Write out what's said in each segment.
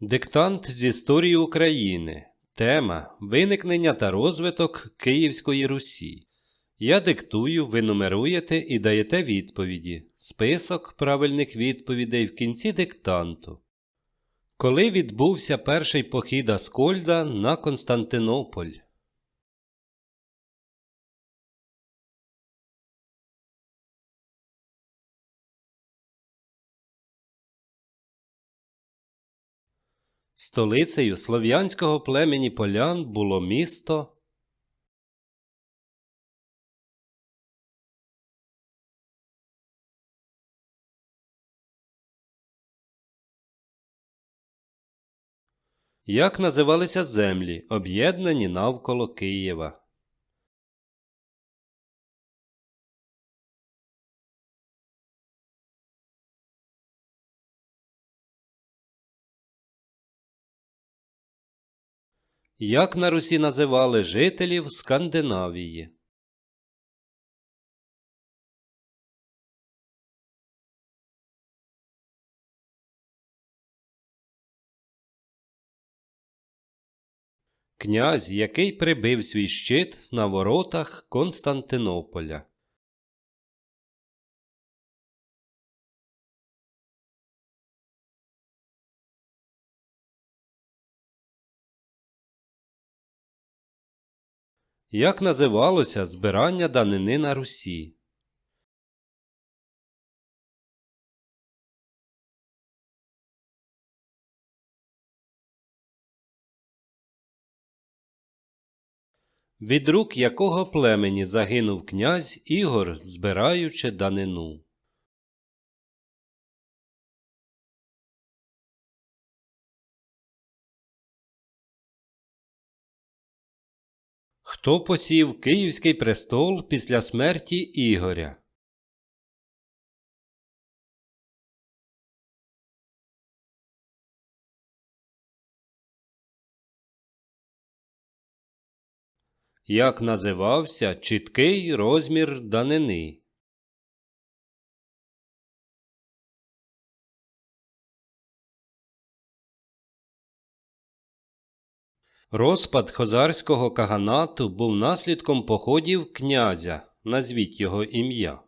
Диктант з історії України. Тема Виникнення та розвиток Київської Русі. Я диктую, ви нумеруєте і даєте відповіді. Список правильних відповідей в кінці диктанту. Коли відбувся перший похід Аскольда на Константинополь? Столицею слов'янського племені полян було місто Як називалися землі, об'єднані навколо Києва? Як на Русі називали жителів Скандинавії? Князь, який прибив свій щит на воротах Константинополя. Як називалося збирання данини на Русі? Від рук якого племені загинув князь Ігор, збираючи данину? Хто посів Київський престол після смерті Ігоря? Як називався чіткий розмір данини? Розпад хозарського каганату був наслідком походів князя. Назвіть його ім'я.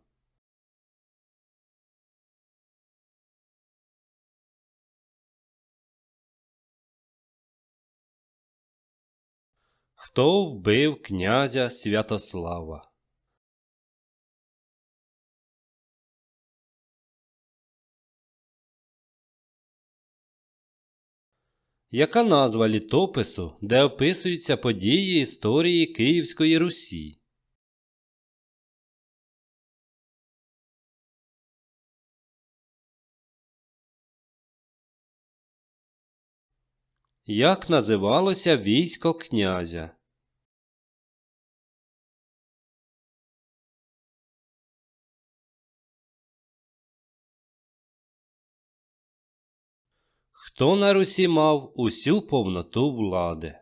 Хто вбив князя Святослава? Яка назва літопису, де описуються події історії Київської Русі? Як називалося військо князя? Хто на Русі мав усю повноту влади?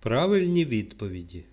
Правильні відповіді.